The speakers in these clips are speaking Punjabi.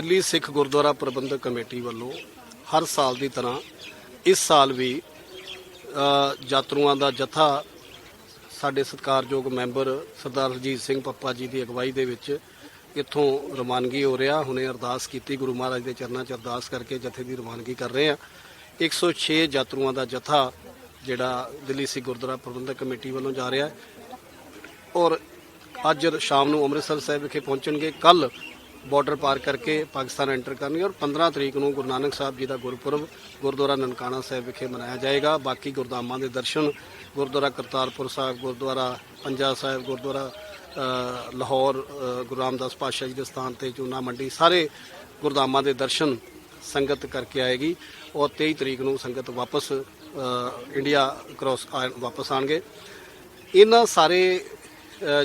ਦਿੱਲੀ ਸਿੱਖ ਗੁਰਦੁਆਰਾ ਪ੍ਰਬੰਧਕ ਕਮੇਟੀ ਵੱਲੋਂ ਹਰ ਸਾਲ ਦੀ ਤਰ੍ਹਾਂ ਇਸ ਸਾਲ ਵੀ ਯਾਤਰੂਆਂ ਦਾ ਜਥਾ ਸਾਡੇ ਸਤਿਕਾਰਯੋਗ ਮੈਂਬਰ ਸਰਦਾਰ ਰਜੀਤ ਸਿੰਘ ਪੱਪਾ ਜੀ ਦੀ ਅਗਵਾਈ ਦੇ ਵਿੱਚ ਇੱਥੋਂ ਰਵਾਨਗੀ ਹੋ ਰਿਹਾ। ਹੁਣੇ ਅਰਦਾਸ ਕੀਤੀ ਗੁਰੂ ਮਹਾਰਾਜ ਦੇ ਚਰਨਾਂ 'ਚ ਅਰਦਾਸ ਕਰਕੇ ਜਥੇ ਦੀ ਰਵਾਨਗੀ ਕਰ ਰਹੇ ਆ 106 ਯਾਤਰੂਆਂ ਦਾ ਜਥਾ ਜਿਹੜਾ ਦਿੱਲੀ ਸਿੱਖ ਗੁਰਦੁਆਰਾ ਪ੍ਰਬੰਧਕ ਕਮੇਟੀ ਵੱਲੋਂ ਜਾ ਰਿਹਾ ਹੈ। ਔਰ ਅੱਜ ਸ਼ਾਮ ਨੂੰ ਅੰਮ੍ਰਿਤਸਰ ਸਾਹਿਬ ਵਿਖੇ ਪਹੁੰਚਣਗੇ। ਕੱਲ ਬਾਰਡਰ ਪਾਰ ਕਰਕੇ ਪਾਕਿਸਤਾਨ ਐਂਟਰ ਕਰਨਗੇ ਔਰ 15 ਤਰੀਕ ਨੂੰ ਗੁਰੂ ਨਾਨਕ ਸਾਹਿਬ ਜੀ ਦਾ ਗੁਰਪੁਰਬ ਗੁਰਦੁਆਰਾ ਨਨਕਾਣਾ ਸਾਹਿਬ ਵਿਖੇ ਮਨਾਇਆ ਜਾਏਗਾ। ਬਾਕੀ ਗੁਰਦਾਮਾਂ ਦੇ ਦਰਸ਼ਨ ਗੁਰਦੁਆਰਾ ਕਰਤਾਰਪੁਰ ਸਾਹਿਬ, ਗੁਰਦੁਆਰਾ ਪੰਜਾ ਸਾਹਿਬ, ਗੁਰਦੁਆਰਾ ਲਾਹੌਰ ਗੁਰੂ ਰਾਮਦਾਸ ਪਾਤਸ਼ਾਹ ਜੀ ਦੇ ਸਥਾਨ ਤੇ ਚੂਨਾ ਮੰਡੀ ਸਾਰੇ ਗੁਰਦਾਮਾਂ ਦੇ ਦਰਸ਼ਨ ਸੰਗਤ ਕਰਕੇ ਆਏਗੀ ਔਰ 23 ਤਰੀਕ ਨੂੰ ਸੰਗਤ ਵਾਪਸ ਇੰਡੀਆ ਕ੍ਰੋਸ ਆ- ਵਾਪਸ ਆਣਗੇ। ਇਹਨਾਂ ਸਾਰੇ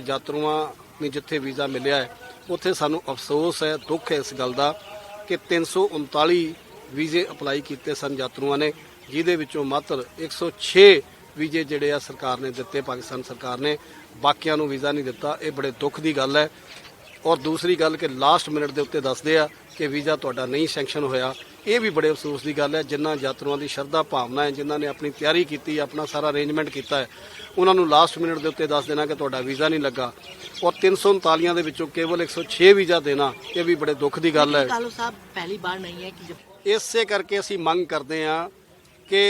ਯਾਤਰੂਆਂ ਨੂੰ ਜਿੱਥੇ ਵੀਜ਼ਾ ਮਿਲਿਆ ਹੈ ਉੱਥੇ ਸਾਨੂੰ ਅਫਸੋਸ ਹੈ, ਦੁੱਖ ਹੈ ਇਸ ਗੱਲ ਦਾ ਕਿ 339 ਵੀਜ਼ੇ ਅਪਲਾਈ ਕੀਤੇ ਸਨ ਯਾਤਰੂਆਂ ਨੇ, ਜਿਹਦੇ ਵਿੱਚੋਂ ਮਾਤਰ 106 ਵੀਜ਼ੇ ਜਿਹੜੇ ਆ ਸਰਕਾਰ ਨੇ ਦਿੱਤੇ, ਪਾਕਿਸਤਾਨ ਸਰਕਾਰ ਨੇ। ਬਾਕੀਆਂ ਨੂੰ ਵੀਜ਼ਾ ਨਹੀਂ ਦਿੱਤਾ, ਇਹ ਬੜੇ ਦੁੱਖ ਦੀ ਗੱਲ ਹੈ। ਔਰ ਦੂਸਰੀ ਗੱਲ ਕਿ ਲਾਸਟ ਮਿੰਟ ਦੇ ਉੱਤੇ ਦੱਸਦੇ ਆ ਕਿ ਵੀਜ਼ਾ ਤੁਹਾਡਾ ਨਹੀਂ ਸੈਂਕਸ਼ਨ ਹੋਇਆ ਇਹ ਵੀ ਬੜੇ ਅਫਸੋਸ ਦੀ ਗੱਲ ਹੈ ਜਿਨ੍ਹਾਂ ਯਾਤਰੂਆਂ ਦੀ ਸ਼ਰਧਾ ਭਾਵਨਾ ਹੈ ਜਿਨ੍ਹਾਂ ਨੇ ਆਪਣੀ ਤਿਆਰੀ ਕੀਤੀ ਆਪਣਾ ਸਾਰਾ ਅਰੇਂਜਮੈਂਟ ਕੀਤਾ ਹੈ ਉਹਨਾਂ ਨੂੰ ਲਾਸਟ ਮਿੰਟ ਦੇ ਉੱਤੇ ਦੱਸ ਦੇਣਾ ਕਿ ਤੁਹਾਡਾ ਵੀਜ਼ਾ ਨਹੀਂ ਲੱਗਾ। ਔਰ 339 ਦੇ ਵਿੱਚੋਂ ਕੇਵਲ 106 ਵੀਜ਼ਾ ਦੇਣਾ ਇਹ ਵੀ ਬੜੇ ਦੁੱਖ ਦੀ ਗੱਲ ਹੈ। ਕਾਲੂ ਸਾਹਿਬ ਪਹਿਲੀ ਵਾਰ ਨਹੀਂ ਹੈ ਕਿ ਇਸੇ ਕਰਕੇ ਅਸੀਂ ਮੰਗ ਕਰਦੇ ਹਾਂ ਕਿ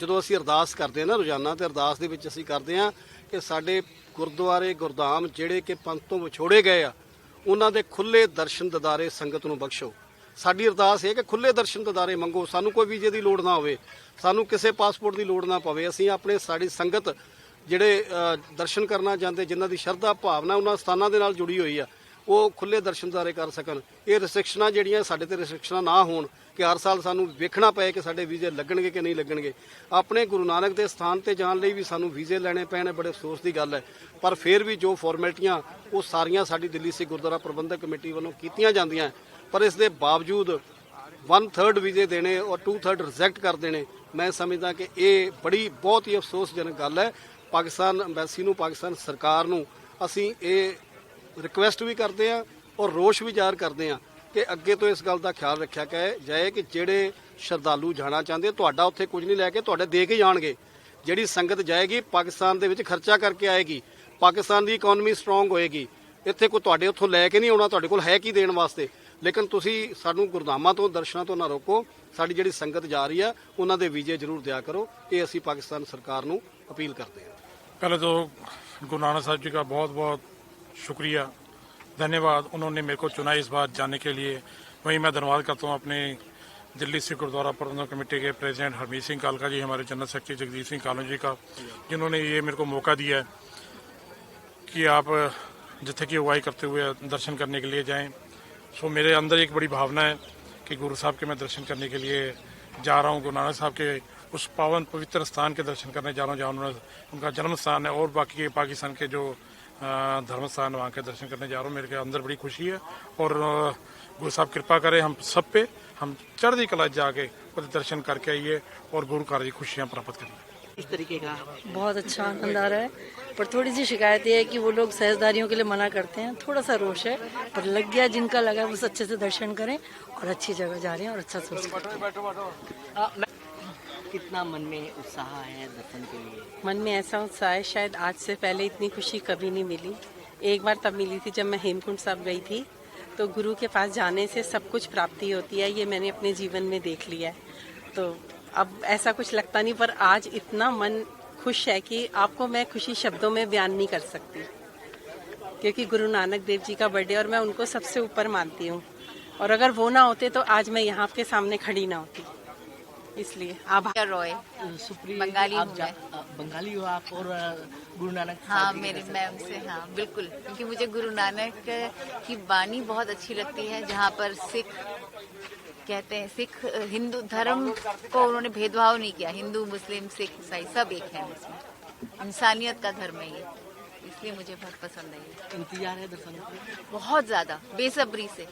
ਜਦੋਂ ਅਸੀਂ ਅਰਦਾਸ ਕਰਦੇ ਹਾਂ ਨਾ ਰੋਜ਼ਾਨਾ ਤੇ ਅਰਦਾਸ ਦੇ ਵਿੱਚ ਅਸੀਂ ਕਰਦੇ ਹਾਂ ਕਿ ਸਾਡੇ ਗੁਰਦੁਆਰੇ ਗੁਰਦਾਮ ਜਿਹੜੇ ਕਿ ਪੰਥ ਤੋਂ ਵਿਛੋੜੇ ਗਏ ਆ ਉਹਨਾਂ ਦੇ ਖੁੱਲੇ ਦਰਸ਼ਨ ਦਿਦਾਰੇ ਸੰਗਤ ਨੂੰ ਬਖਸ਼ੋ। ਸਾਡੀ ਅਰਦਾਸ ਹੈ ਕਿ ਖੁੱਲੇ ਦਰਸ਼ਨ ਦਿਦਾਰੇ ਮੰਗੋ। ਸਾਨੂੰ ਕੋਈ ਵੀਜ਼ੇ ਦੀ ਲੋੜ ਨਾ ਹੋਵੇ, ਸਾਨੂੰ ਕਿਸੇ ਪਾਸਪੋਰਟ ਦੀ ਲੋੜ ਨਾ ਪਵੇ। ਅਸੀਂ ਆਪਣੇ, ਸਾਡੀ ਸੰਗਤ ਜਿਹੜੇ ਦਰਸ਼ਨ ਕਰਨਾ ਚਾਹੁੰਦੇ, ਜਿਨ੍ਹਾਂ ਦੀ ਸ਼ਰਧਾ, ਭਾਵਨਾ ਉਹਨਾਂ ਸਥਾਨਾਂ ਦੇ ਨਾਲ ਜੁੜੀ ਹੋਈ ਆ ਉਹ ਖੁੱਲੇ ਦਰਸ਼ਨਦਾਰੇ ਕਰ ਸਕਣ। ਇਹ ਰਿਸਟ੍ਰਿਕਸ਼ਨਾਂ ਜਿਹੜੀਆਂ ਸਾਡੇ ਤੇ ਰਿਸਟ੍ਰਿਕਸ਼ਨਾਂ ਨਾ ਹੋਣ ਕਿ ਹਰ ਸਾਲ ਸਾਨੂੰ ਵੇਖਣਾ ਪਏ ਕਿ ਸਾਡੇ ਵੀਜ਼ੇ ਲੱਗਣਗੇ ਕਿ ਨਹੀਂ ਲੱਗਣਗੇ। ਆਪਣੇ ਗੁਰੂ ਨਾਨਕ ਦੇ ਸਥਾਨ ਤੇ ਜਾਣ ਲਈ ਵੀ ਸਾਨੂੰ ਵੀਜ਼ੇ ਲੈਣੇ ਪੈਣੇ ਬੜੇ ਅਫਸੋਸ ਦੀ ਗੱਲ ਹੈ। ਪਰ ਫਿਰ ਵੀ ਜੋ ਫਾਰਮੈਲਿਟੀਆਂ ਉਹ ਸਾਰੀਆਂ ਸਾਡੀ ਦਿੱਲੀ ਸਿੱਖ ਗੁਰਦੁਆਰਾ ਪ੍ਰਬੰਧਕ ਕਮੇਟੀ ਵੱਲੋਂ ਕੀਤੀਆਂ ਜਾਂਦੀਆਂ ਪਰ ਇਸ ਦੇ ਬਾਵਜੂਦ 1/3 ਵੀਜ਼ੇ ਦੇਣੇ ਔਰ 2/3 ਰਿਜੈਕਟ ਕਰ ਦੇਣੇ, ਮੈਂ ਸਮਝਦਾ ਕਿ ਇਹ ਬੜੀ ਬਹੁਤ ਹੀ ਅਫਸੋਸਜਨਕ ਗੱਲ ਹੈ। ਪਾਕਿਸਤਾਨ ਐਮਬੈਸੀ ਨੂੰ, ਪਾਕਿਸਤਾਨ ਸਰਕਾਰ ਨੂੰ ਅਸੀਂ ਇਹ ਰਿਕੁਐਸਟ ਵੀ ਕਰਦੇ ਆ ਔਰ ਰੋਸ਼ ਵੀ ਜ਼ਾਹਰ ਕਰਦੇ ਆ ਕਿ ਅੱਗੇ ਤੋਂ ਇਸ ਗੱਲ ਦਾ ਖਿਆਲ ਰੱਖਿਆ ਕਿ ਜਾਏ ਕਿ ਜਿਹੜੇ ਸ਼ਰਧਾਲੂ ਜਾਣਾ ਚਾਹੁੰਦੇ ਤੁਹਾਡਾ ਉੱਥੇ ਕੁਝ ਨਹੀਂ ਲੈ ਕੇ ਤੁਹਾਡੇ ਦੇ ਕੇ ਜਾਣਗੇ। ਜਿਹੜੀ ਸੰਗਤ ਜਾਏਗੀ, ਪਾਕਿਸਤਾਨ ਦੇ ਵਿੱਚ ਖਰਚਾ ਕਰਕੇ ਆਏਗੀ, ਪਾਕਿਸਤਾਨ ਦੀ ਇਕਨੋਮੀ ਸਟਰੋਂਗ ਹੋਏਗੀ। ਇੱਥੇ ਕੋਈ ਤੁਹਾਡੇ ਉੱਥੋਂ ਲੈ ਕੇ ਨਹੀਂ ਆਉਣਾ, ਤੁਹਾਡੇ ਕੋਲ ਹੈ ਕੀ ਦੇਣ ਵਾਸਤੇ? ਲੇਕਿਨ ਤੁਸੀਂ ਸਾਨੂੰ ਗੁਰਦਾਮਾਂ ਤੋਂ, ਦਰਸ਼ਨਾਂ ਤੋਂ ਨਾ ਰੋਕੋ। ਸਾਡੀ ਜਿਹੜੀ ਸੰਗਤ ਜਾ ਰਹੀ ਆ, ਉਹਨਾਂ ਦੇ ਵੀਜ਼ੇ ਜ਼ਰੂਰ ਦਿਆ ਕਰੋ ਇਹ ਅਸੀਂ ਪਾਕਿਸਤਾਨ ਸਰਕਾਰ ਨੂੰ ਅਪੀਲ ਕਰਦੇ ਹਾਂ। ਪਹਿਲਾਂ ਤੋਂ ਗੁਰੂ ਨਾਨਕ ਸਾਹਿਬ ਜੀ ਦਾ ਬਹੁਤ ਬਹੁਤ शुक्रिया। धन्यवाद। उन्होंने मेरे को चुना इस बार जाने के लिए। वहीं मैं धन्यवाद करता हूँ अपने दिल्ली सिख गुरुद्वारा प्रबंधक कमेटी के प्रेसिडेंट हरमीत सिंह कालका जी, हमारे जनरल सेक्रेटरी जगदीप सिंह कालू जी का, जिन्होंने ये मेरे को मौका दिया है कि आप जत्थे की अगुवाई करते हुए दर्शन करने के लिए जाएँ। सो, मेरे अंदर एक बड़ी भावना है कि गुरु साहब के मैं दर्शन करने के लिए जा रहा हूँ। गुरु नानक साहब के उस पावन पवित्र स्थान के दर्शन करने जा रहा हूँ, जहाँ उन्होंने, उनका जन्म स्थान है और बाकी पाकिस्तान के जो धर्म स्थान वहाँ के दर्शन करने जा रहा हूँ। मेरे के अंदर बड़ी खुशी है और गुरु साहब कृपा करें हम सब पे हम चढ़ती कला जाके दर्शन करके आइए और गुरु कार्य की खुशियाँ प्राप्त करिए इस तरीके का? बहुत अच्छा आनंद आ रहा है पर थोड़ी सी शिकायत ये है कि वो लोग सहजदारियों के लिए मना करते हैं। थोड़ा सा रोष है पर लग गया जिनका लगा वो अच्छे से दर्शन करें और अच्छी जगह जा रहे हैं और अच्छा सोच मैं- कितना मन में उत्साह है दर्शन के लिए? मन में ऐसा उत्साह है, शायद आज से पहले इतनी खुशी कभी नहीं मिली। एक बार तब मिली थी जब मैं हेमकुंड साहब गई थी तो गुरु के पास जाने से सब कुछ प्राप्ति होती है, ये मैंने अपने जीवन में देख लिया है। तो अब ऐसा कुछ लगता नहीं, पर आज इतना मन खुश है कि आपको मैं खुशी शब्दों में बयान नहीं कर सकती, क्योंकि गुरु नानक देव जी का बर्थडे और मैं उनको सबसे ऊपर मानती हूँ। और अगर वो ना होते तो आज मैं यहाँ आपके सामने खड़ी ना होती। इसलिए। आभार रॉय। बंगाली आप जा-। बंगाली हो आप और गुरु नानक हाँ मेरे दर्शन मैं उनसे हाँ बिल्कुल। क्योंकि मुझे गुरु नानक की वाणी बहुत अच्छी लगती है जहाँ पर सिख कहते हैं सिख हिंदू धर्म को उन्होंने भेदभाव नहीं किया। हिंदू मुस्लिम सिख ईसाई सब एक है उसमें इंसानियत का धर्म है ये। इसलिए मुझे बहुत पसंद है ये। इंतज़ार है दर्शन बहुत ज़्यादा बेसब्री से।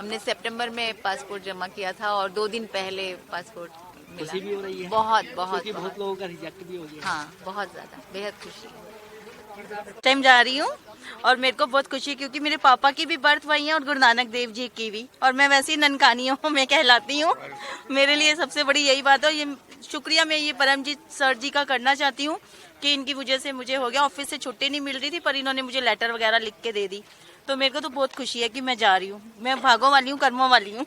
हमने सितंबर में पासपोर्ट जमा किया था और दो दिन पहले पासपोर्ट खुशी भी हो रही है? बहुत बहुत बहुत। बहुत लोगों का रिजेक्ट भी हो गया। हाँ बहुत ज़्यादा। बेहद खुशी। टाइम जा रही हूँ और मेरे को बहुत खुशी है क्योंकि मेरे पापा की भी बर्थ वही है और गुरु नानक देव जी की भी। और मैं वैसे ही ननकानी हूँ मैं कहलाती हूँ। मेरे लिए सबसे बड़ी यही बात है ये शुक्रिया मैं ये परमजीत सर जी का करना चाहती हूँ कि इनकी वजह से मुझे हो गया। ऑफ़िस से छुट्टी नहीं मिल रही थी पर इन्होंने मुझे लेटर वगैरह लिख के दे दी। तो मेरे को तो बहुत खुशी है कि मैं जा रही हूँ मैं भागों वाली हूँ कर्मों वाली हूँ